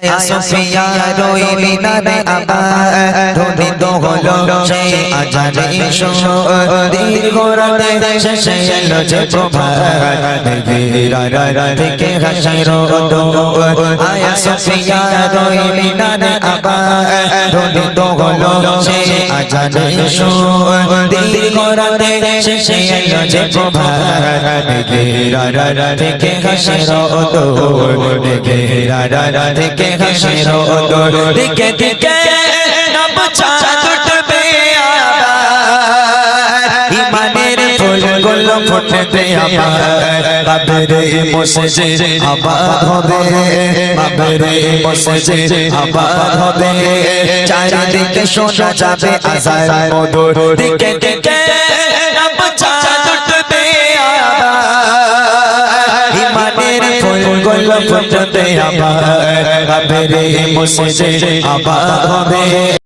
সুফিয়া রই মিনারে আবার। ধ্বনিত হলো সেই আজানে দীর্ঘ রাতে শেষে এলো যে প্রভাত। থেকে হাসির আয়া সুফিয়া রই মিনারে আবার। ধ্বনিত হলো সেই আজানে দীর্ঘ রাতে শেষে এলো যে প্রভাত। মেঘেরা রাত থেকে হাসির মেঘেরা থেকে হাসির দিকে দিকে নব চাঁদ উঠবে ইমানের ফুলগুলো ফুটবে আবার বাবরে বসে আবার হবে বাবরে বসে আবার হবে চারিদিকে শোনা যাবে আজান মধুর দিকে দিকে ফুলগুলো ফুটবে আবার বাবরে মুসে আবার হবে।